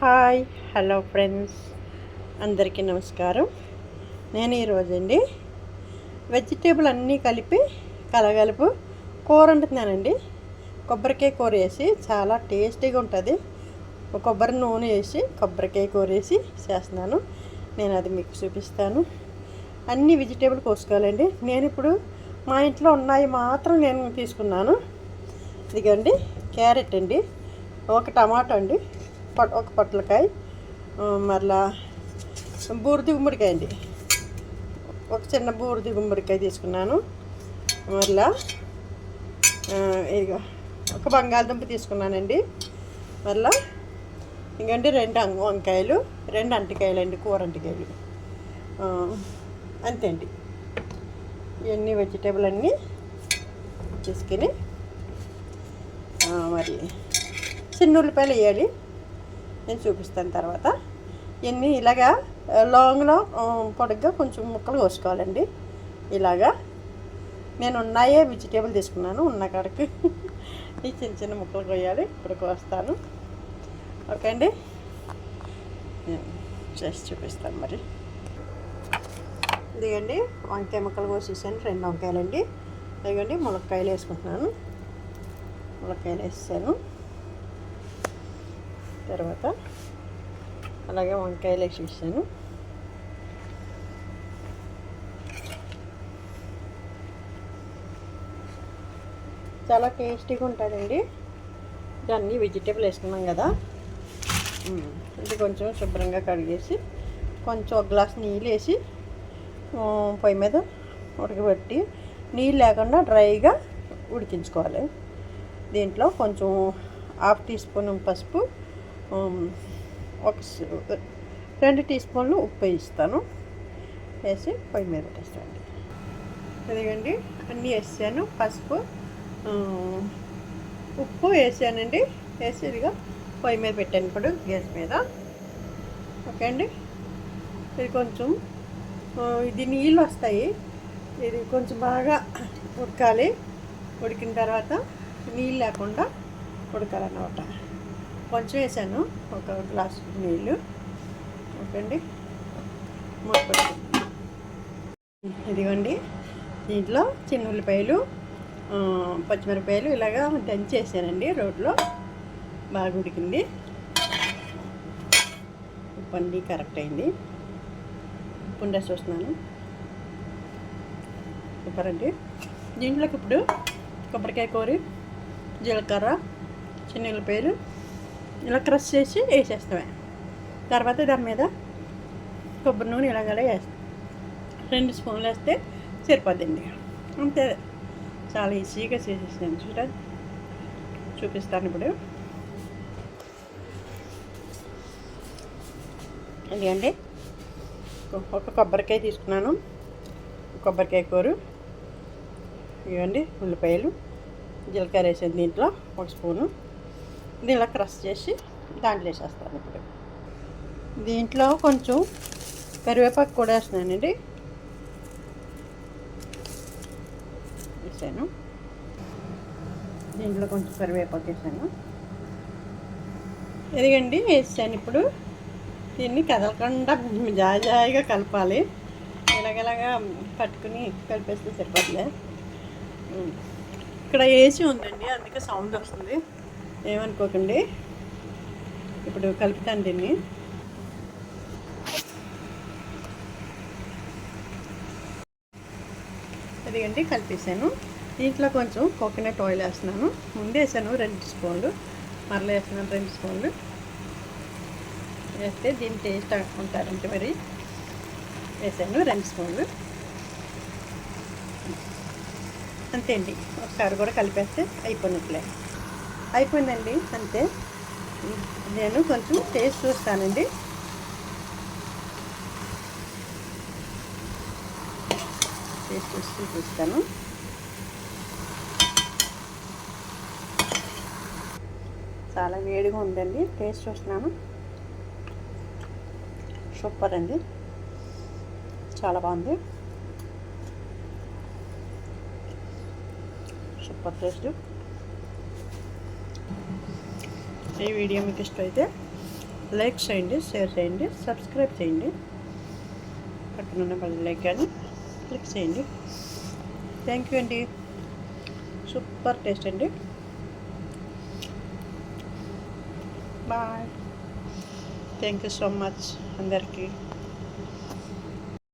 Hi hello friends. అందరికీ నమస్కారం. నేను ఈరోజండి వెజిటేబుల్ అన్నీ కలిపి కలగలుపు కూర వండుతున్నానండి కొబ్బరికాయ కూర వేసి చాలా టేస్టీగా ఉంటుంది. కొబ్బరి నూనె వేసి కొబ్బరికాయ కూర వేసి చేస్తున్నాను. నేను అది మీకు చూపిస్తాను. అన్ని వెజిటేబుల్ కోసుకోవాలండి నేను ఇప్పుడు మా ఇంట్లో ఉన్నాయి మాత్రం నేను తీసుకున్నాను. ఇదిగోండి క్యారెట్ అండి ఒక టమాటో అండి ఒక పొట్లకాయ మరలా బూడిది గుమ్మడికాయ అండి. ఒక చిన్న బూరిది గుమ్మడికాయ తీసుకున్నాను. మరలా ఇదిగో ఒక బంగాళదుంప తీసుకున్నానండి. మరలా ఇంకండి రెండు వంకాయలు రెండు అంటికాయలు అండి కూర అంటికాయలు. అంతే అండి. ఇవన్నీ వెజిటేబుల్ అన్నీ తీసుకుని మరి చిన్న ఉల్లిపాయలు వేయాలి. నేను చూపిస్తాను తర్వాత. ఇన్ని ఇలాగా లాంగ్లో పొడుగ్గా కొంచెం ముక్కలు కోసుకోవాలండి. ఇలాగా. నేను ఉన్నాయే వెజిటేబుల్ తీసుకున్నాను ఉన్న కాడకి. ఈ చిన్న చిన్న ముక్కలు కొయ్యాలి ఇప్పుడు కోస్తాను. ఓకే అండి. చేసి చూపిస్తాను మరి. ఇదిగండి వంకాయ ముక్కలు కోసేసాను రెండు వంకాయలండి. ఇదిగండి ములక్కాయలు వేసుకుంటున్నాను. ములక్కాయలు వేసాను తర్వాత అలాగే వంకాయలు వేసేసాను. చాలా టేస్టీగా ఉంటుందండి దాన్ని వెజిటేబుల్ వేసుకున్నాం కదా. ఇది కొంచెం శుభ్రంగా కడిగేసి కొంచెం ఒక గ్లాస్ నీళ్ళు వేసి పొయ్యి మీద ఉడకబెట్టి నీళ్ళు లేకుండా డ్రైగా ఉడికించుకోవాలి. దీంట్లో కొంచెం హాఫ్ టీ స్పూన్ పసుపు ఒక రెండు టీ స్పూన్లు ఉప్పు వేయిస్తాను. వేసి పొయ్యి మీద పెట్టేస్తానండి. ఇదిగండి అన్నీ వేసాను. పసుపు ఉప్పు వేసానండి. వేసి ఇదిగా పొయ్యి మీద పెట్టాను ఇప్పుడు గ్యాస్ మీద. ఓకే అండి? ఇది కొంచెం ఇది నీళ్ళు వస్తాయి. ఇది కొంచెం బాగా ఉడకాలి. ఉడికిన తర్వాత నీళ్ళు లేకుండా ఉడకాలన్నమాట. కొంచెం వేసాను ఒక గ్లాస్ నీళ్ళు. ఓకే అండి ఇదిగోండి. దీంట్లో చిన్న ఉల్లిపాయలు పచ్చిమిరపాయలు పచ్చిమిరపకాయలు ఇలాగా దంచేసానండి రోడ్లో బాగా ఉడికింది. ఉప్పు అండి కరెక్ట్ అయింది. ఉప్పు ఉండేసి వస్తున్నాను సూపర్ అండి. దీంట్లోకి ఇప్పుడు కొబ్బరికాయ కూర జీలకర్ర చిన్న ఉల్లిపాయలు ఇలా క్రష్ చేసి వేసేస్తామే. తర్వాత దాని మీద కొబ్బరి నూనె ఇలాగలా వేస్తాం. రెండు స్పూన్లు వేస్తే సరిపోద్దండి. అంతే. చాలా ఈజీగా చేసేసాను. చూడండి చూపిస్తాను ఇప్పుడు. ఎందుకండి ఒక కొబ్బరికాయ తీసుకున్నాను. కొబ్బరికాయ కూర. ఇవ్వండి. ఉల్లిపాయలు. జీలకర్ర వేసాను దీంట్లో. ఒక స్పూను. ఇది ఇలా క్రష్ చేసి దాంట్లో వేసేస్తాను ఇప్పుడు. దీంట్లో కొంచెం కరివేపాకు కూడా వేస్తున్నానండి. వేసాను. దీంట్లో కొంచెం కరివేపాకు వేసాను. ఎదిగండి వేసాను ఇప్పుడు. దీన్ని కదలకుండా జాజాయిగా కలపాలి. ఇలాగలాగా పట్టుకుని కలిపేస్తే సరిపడలే ఇక్కడ ఏసీ ఉందండి అందుకే సౌండ్ వస్తుంది. ఏమనుకోకండి. ఇప్పుడు కలుపుతాను దీన్ని. అదిగండి కలిపేసాను దీంట్లో కొంచెం కోకోనట్ ఆయిల్ వేస్తున్నాను. ముందు వేసాను రెండు స్పూన్లు. మరలా వేస్తున్నాను రెండు స్పూన్లు. వేస్తే దీని టేస్ట్ ఉంటారంటే మరి. వేసాను రెండు స్పూన్లు. అంతే అండి. ఒకసారి కూడా కలిపేస్తే అయిపోయినట్లే. అయిపోయిందండి అంతే. నేను కొంచెం టేస్ట్ చూస్తానండి. టేస్ట్ చూసి చూస్తాను. చాలా వేడిగా ఉందండి టేస్ట్ చూస్తున్నాను. సూపర్ అండి. చాలా బాగుంది. Super taste. ఈ వీడియో మీకు ఇష్టమైతే లైక్ చేయండి షేర్ చేయండి సబ్స్క్రైబ్ చేయండి. పక్కనున్న బెల్ కానీ క్లిక్ చేయండి. థ్యాంక్ యూ అండి. సూపర్ టేస్ట్ అండి. Bye. Thank you so much అందరికీ.